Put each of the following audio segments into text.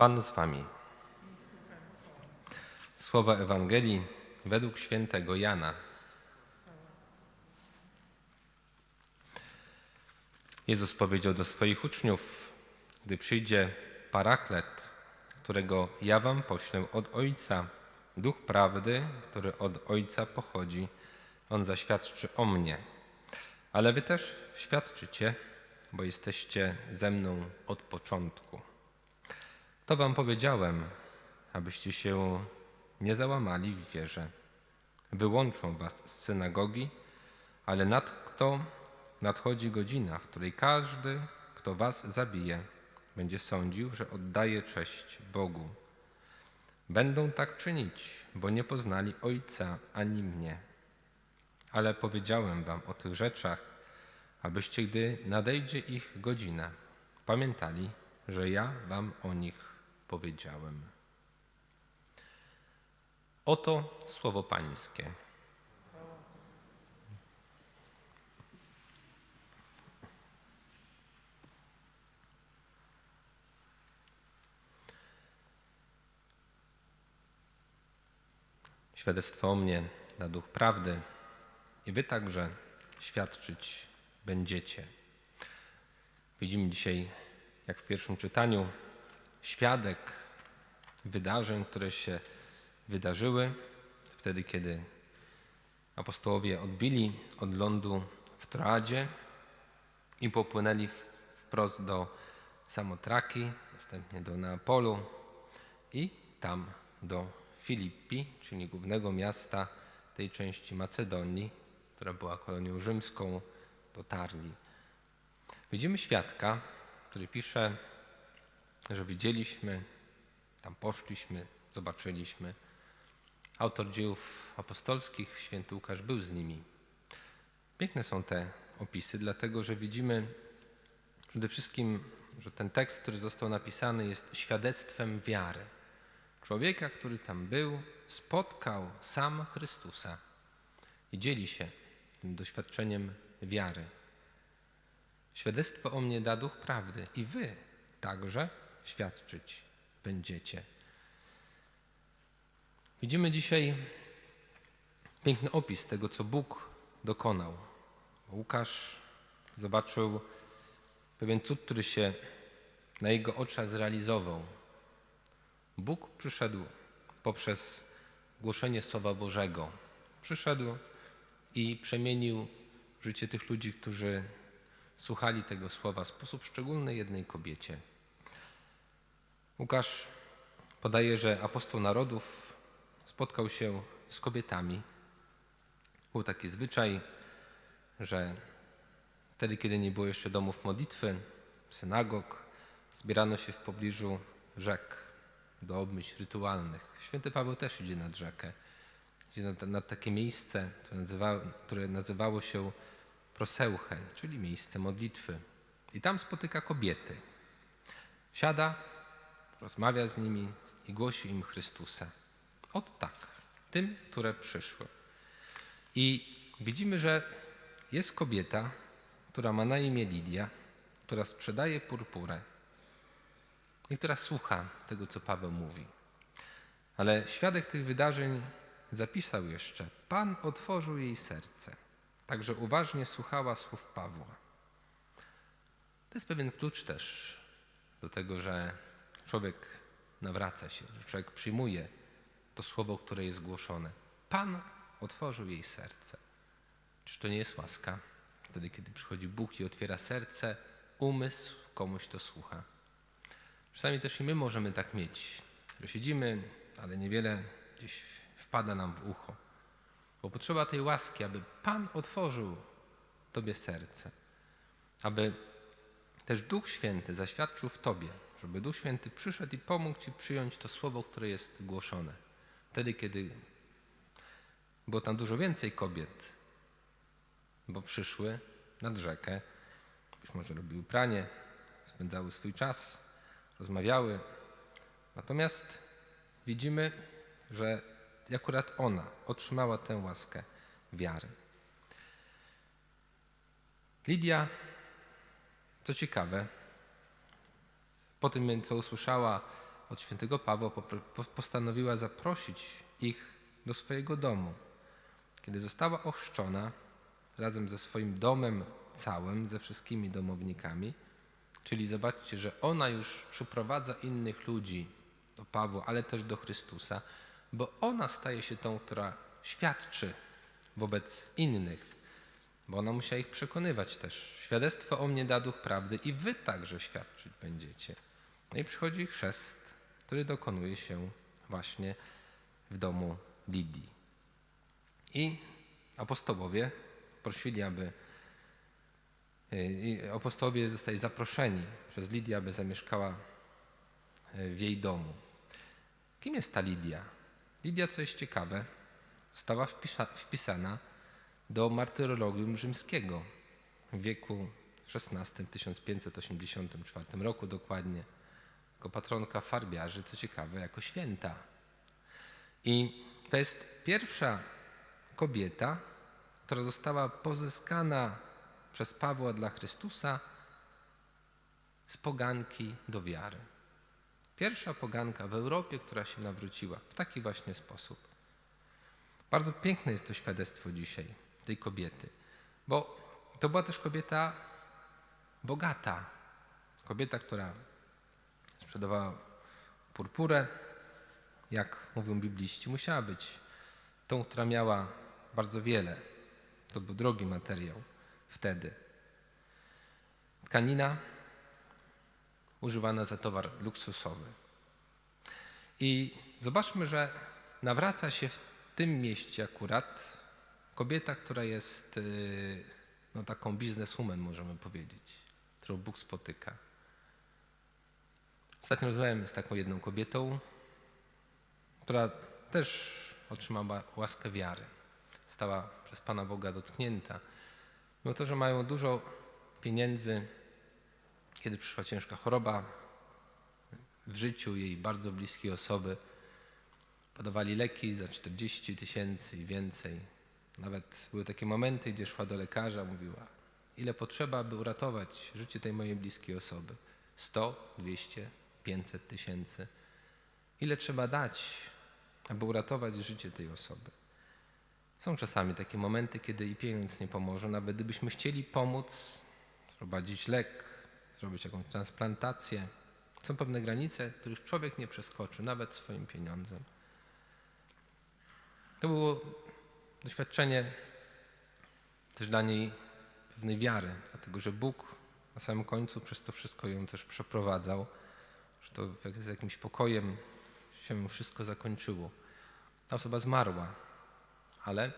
Pan z wami. Słowa Ewangelii według świętego Jana. Jezus powiedział do swoich uczniów, gdy przyjdzie paraklet, którego ja wam poślę od Ojca, Duch Prawdy, który od Ojca pochodzi, On zaświadczy o mnie. Ale wy też świadczycie, bo jesteście ze mną od początku. To wam powiedziałem, abyście się nie załamali w wierze. Wyłączą was z synagogi, ale nad kto nadchodzi godzina, w której każdy, kto was zabije, będzie sądził, że oddaje cześć Bogu. Będą tak czynić, bo nie poznali Ojca ani mnie. Ale powiedziałem wam o tych rzeczach, abyście, gdy nadejdzie ich godzina, pamiętali, że ja wam o nich powiedziałem. Oto słowo Pańskie. Świadectwo o mnie na duch prawdy i wy także świadczyć będziecie. Widzimy dzisiaj, jak w pierwszym czytaniu, świadek wydarzeń, które się wydarzyły wtedy, kiedy apostołowie odbili od lądu w Troadzie i popłynęli wprost do Samotraki, następnie do Neapolu i tam do Filippi, czyli głównego miasta tej części Macedonii, która była kolonią rzymską, dotarli. Widzimy świadka, który pisze, że widzieliśmy, tam poszliśmy, zobaczyliśmy. Autor dziejów apostolskich, święty Łukasz, był z nimi. Piękne są te opisy, dlatego że widzimy przede wszystkim, że ten tekst, który został napisany, jest świadectwem wiary. Człowieka, który tam był, spotkał sam Chrystusa i dzieli się tym doświadczeniem wiary. Świadectwo o mnie da duch prawdy i wy także świadczyć będziecie. Widzimy dzisiaj piękny opis tego, co Bóg dokonał. Łukasz zobaczył pewien cud, który się na jego oczach zrealizował. Bóg przyszedł poprzez głoszenie Słowa Bożego. Przyszedł i przemienił życie tych ludzi, którzy słuchali tego słowa w sposób szczególny jednej kobiecie. Łukasz podaje, że apostoł narodów spotkał się z kobietami. Był taki zwyczaj, że wtedy, kiedy nie było jeszcze domów modlitwy, synagog, zbierano się w pobliżu rzek do obmyć rytualnych. Święty Paweł też idzie nad rzekę, idzie nad, takie miejsce, które, nazywa, które nazywało się proseuchen, czyli miejsce modlitwy. I tam spotyka kobiety. Siada, rozmawia z nimi i głosi im Chrystusa. Ot tak, tym, które przyszły. I widzimy, że jest kobieta, która ma na imię Lidia, która sprzedaje purpurę i która słucha tego, co Paweł mówi. Ale świadek tych wydarzeń zapisał jeszcze: Pan otworzył jej serce, także uważnie słuchała słów Pawła. To jest pewien klucz też do tego, że człowiek nawraca się, że człowiek przyjmuje to słowo, które jest głoszone. Pan otworzył jej serce. Czy to nie jest łaska? Wtedy, kiedy przychodzi Bóg i otwiera serce, umysł, komuś to słucha. Czasami też i my możemy tak mieć, że siedzimy, ale niewiele gdzieś wpada nam w ucho. Bo potrzeba tej łaski, aby Pan otworzył Tobie serce, aby też Duch Święty zaświadczył w Tobie, żeby Duch Święty przyszedł i pomógł Ci przyjąć to słowo, które jest głoszone. Wtedy, kiedy było tam dużo więcej kobiet, bo przyszły nad rzekę, być może robiły pranie, spędzały swój czas, rozmawiały. Natomiast widzimy, że akurat ona otrzymała tę łaskę wiary. Lidia, co ciekawe, po tym, co usłyszała od świętego Pawła postanowiła zaprosić ich do swojego domu. Kiedy została ochrzczona razem ze swoim domem całym, ze wszystkimi domownikami, czyli zobaczcie, że ona już przyprowadza innych ludzi do Pawła, ale też do Chrystusa, bo ona staje się tą, która świadczy wobec innych, bo ona musiała ich przekonywać też. Świadectwo o mnie da duch prawdy i wy także świadczyć będziecie. No i przychodzi chrzest, który dokonuje się właśnie w domu Lidii. I apostołowie prosili, aby i apostołowie zostali zaproszeni przez Lidię, aby zamieszkała e, w jej domu. Kim jest ta Lidia? Lidia, co jest ciekawe, została wpisa, wpisana do martyrologium rzymskiego w wieku XVI, 1584 roku dokładnie, jako patronka farbiarzy, co ciekawe, jako święta. I to jest pierwsza kobieta, która została pozyskana przez Pawła dla Chrystusa z poganki do wiary. Pierwsza poganka w Europie, która się nawróciła w taki właśnie sposób. Bardzo piękne jest to świadectwo dzisiaj tej kobiety, bo to była też kobieta bogata. Kobieta, która sprzedawała purpurę, jak mówią bibliści, musiała być tą, która miała bardzo wiele. To był drogi materiał wtedy. Tkanina używana za towar luksusowy. I zobaczmy, że nawraca się w tym mieście akurat kobieta, która jest yy, no, taką bizneswoman, możemy powiedzieć, którą Bóg spotyka. Ostatnio rozmawiałem z taką jedną kobietą, która też otrzymała łaskę wiary. Została przez Pana Boga dotknięta. Mimo to, że mają dużo pieniędzy, kiedy przyszła ciężka choroba w życiu jej bardzo bliskiej osoby, podawali leki za 40 tysięcy i więcej. Nawet były takie momenty, gdzie szła do lekarza, mówiła, ile potrzeba, by uratować życie tej mojej bliskiej osoby. 100, 200, 500 tysięcy. Ile trzeba dać, aby uratować życie tej osoby. Są czasami takie momenty, kiedy i pieniądz nie pomoże, nawet gdybyśmy chcieli pomóc, sprowadzić lek, zrobić jakąś transplantację. Są pewne granice, których człowiek nie przeskoczy, nawet swoim pieniądzem. To było doświadczenie też dla niej pewnej wiary, dlatego że Bóg na samym końcu przez to wszystko ją też przeprowadzał, że to z jakimś pokojem się wszystko zakończyło. Ta osoba zmarła, ale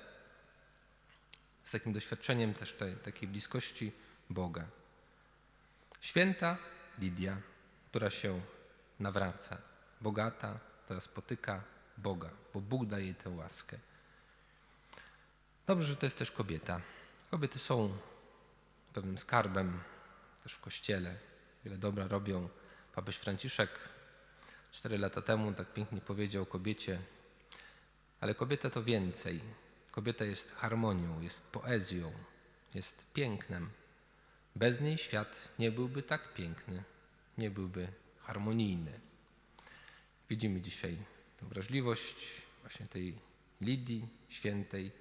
z takim doświadczeniem też tej, takiej bliskości Boga. Święta Lidia, która się nawraca, bogata, która spotyka Boga, bo Bóg daje jej tę łaskę. Dobrze, że to jest też kobieta. Kobiety są pewnym skarbem też w Kościele. Wiele dobra robią. Papeż Franciszek cztery lata temu tak pięknie powiedział kobiecie, ale kobieta to więcej. Kobieta jest harmonią, jest poezją, jest pięknem. Bez niej świat nie byłby tak piękny, nie byłby harmonijny. Widzimy dzisiaj tę wrażliwość właśnie tej Lidii świętej,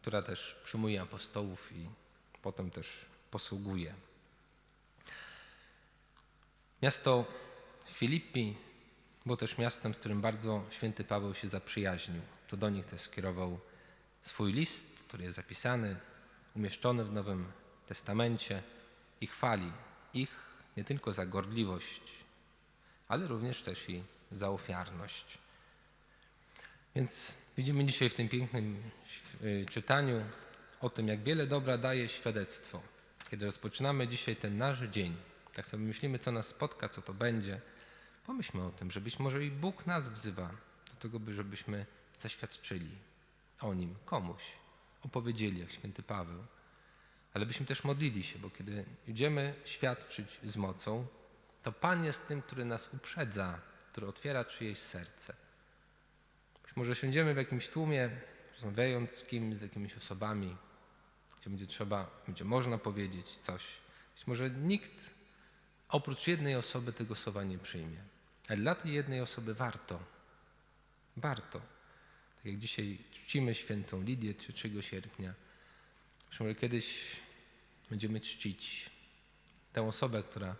która też przyjmuje apostołów i potem też posługuje. Miasto Filipi było też miastem, z którym bardzo święty Paweł się zaprzyjaźnił. To do nich też skierował swój list, który jest zapisany, umieszczony w Nowym Testamencie i chwali ich nie tylko za gorliwość, ale również też i za ofiarność. Więc widzimy dzisiaj w tym pięknym y, czytaniu o tym, jak wiele dobra daje świadectwo. Kiedy rozpoczynamy dzisiaj ten nasz dzień, tak sobie myślimy, co nas spotka, co to będzie, pomyślmy o tym, że być może i Bóg nas wzywa do tego, by żebyśmy zaświadczyli o Nim komuś, opowiedzieli, jak święty Paweł. Ale byśmy też modlili się, bo kiedy idziemy świadczyć z mocą, to Pan jest tym, który nas uprzedza, który otwiera czyjeś serce. Być może siądziemy w jakimś tłumie, rozmawiając z kimś, z jakimiś osobami, gdzie będzie trzeba, będzie można powiedzieć coś. Być może nikt oprócz jednej osoby tego słowa nie przyjmie. Ale dla tej jednej osoby warto. Warto. Tak jak dzisiaj czcimy świętą Lidię 3 sierpnia. Zresztą kiedyś będziemy czcić tę osobę, która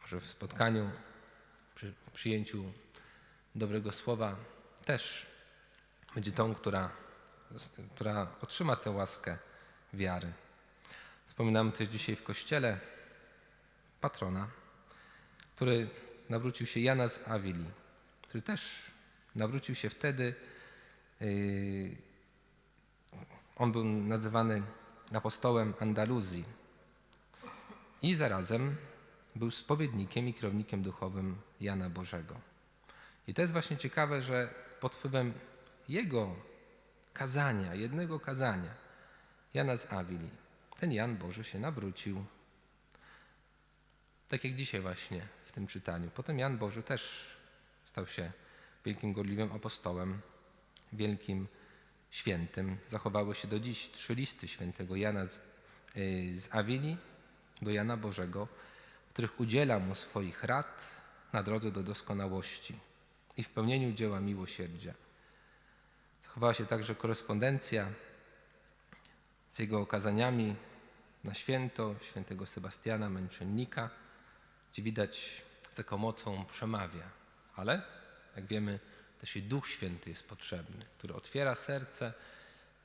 może w spotkaniu, przy przyjęciu dobrego słowa też będzie tą, która, która otrzyma tę łaskę wiary. Wspominamy też dzisiaj w kościele patrona, który nawrócił się Jana z Awili, który też nawrócił się wtedy. Yy, on był nazywany apostołem Andaluzji i zarazem był spowiednikiem i kierownikiem duchowym Jana Bożego. I to jest właśnie ciekawe, że pod wpływem jego kazania, jednego kazania, Jana z Awili, ten Jan Boży się nawrócił. Tak jak dzisiaj właśnie w tym czytaniu. Potem Jan Boży też stał się wielkim gorliwym apostołem, wielkim świętym. Zachowały się do dziś trzy listy świętego Jana z, yy, z Awili do Jana Bożego, w których udziela mu swoich rad na drodze do doskonałości i w pełnieniu dzieła miłosierdzia. Zachowała się także korespondencja z jego okazaniami na święto świętego Sebastiana Męczennika, gdzie widać, z jaką mocą przemawia. Ale, jak wiemy, też i Duch Święty jest potrzebny, który otwiera serce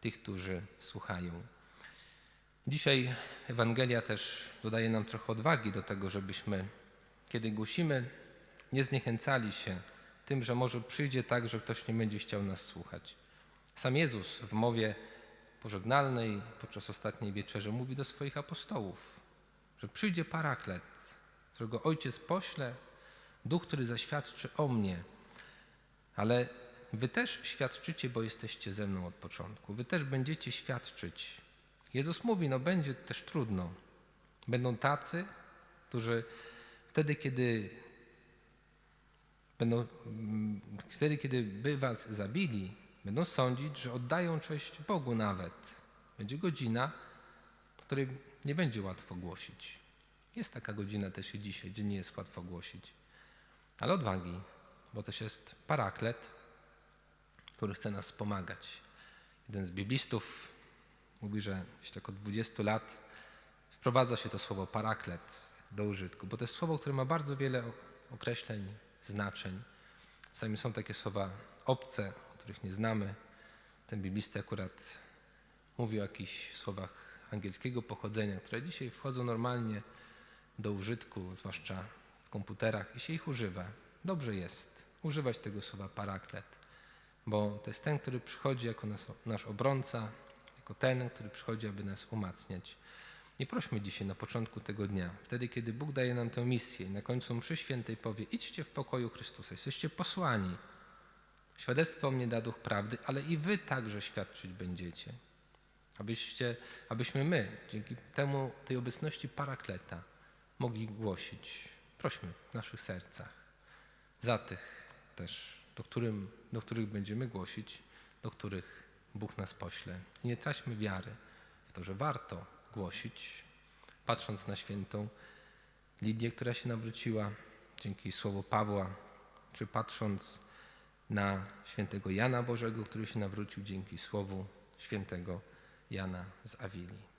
tych, którzy słuchają. Dzisiaj Ewangelia też dodaje nam trochę odwagi do tego, żebyśmy, kiedy głosimy, nie zniechęcali się tym, że może przyjdzie tak, że ktoś nie będzie chciał nas słuchać. Sam Jezus w mowie pożegnalnej podczas ostatniej wieczerzy mówi do swoich apostołów, że przyjdzie paraklet, którego Ojciec pośle, Duch, który zaświadczy o mnie, ale wy też świadczycie, bo jesteście ze mną od początku. Wy też będziecie świadczyć. Jezus mówi, no będzie też trudno. Będą tacy, którzy wtedy, kiedy będą, wtedy, kiedy by was zabili, będą sądzić, że oddają cześć Bogu nawet. Będzie godzina, której nie będzie łatwo głosić. Jest taka godzina też i dzisiaj, gdzie nie jest łatwo głosić. Ale odwagi, bo też jest paraklet, który chce nas wspomagać. Jeden z biblistów mówi, że jeśli tak od 20 lat wprowadza się to słowo paraklet do użytku, bo to jest słowo, które ma bardzo wiele określeń, znaczeń. Czasami są takie słowa obce, których nie znamy. Ten biblista akurat mówi o jakichś słowach angielskiego pochodzenia, które dzisiaj wchodzą normalnie do użytku, zwłaszcza w komputerach i się ich używa. Dobrze jest używać tego słowa paraklet, bo to jest ten, który przychodzi jako nas, nasz obrońca, jako ten, który przychodzi, aby nas umacniać. Nie prośmy dzisiaj na początku tego dnia, wtedy kiedy Bóg daje nam tę misję i na końcu mszy świętej powie idźcie w pokoju Chrystusa, jesteście posłani. Świadectwo mnie da duch prawdy, ale i wy także świadczyć będziecie. Abyście, abyśmy my, dzięki temu, tej obecności parakleta, mogli głosić. Prośmy w naszych sercach za tych też, do, którym, do których będziemy głosić, do których Bóg nas pośle. I nie traćmy wiary w to, że warto głosić, patrząc na świętą Lidię, która się nawróciła dzięki słowu Pawła, czy patrząc na świętego Jana Bożego, który się nawrócił dzięki słowu świętego Jana z Awili.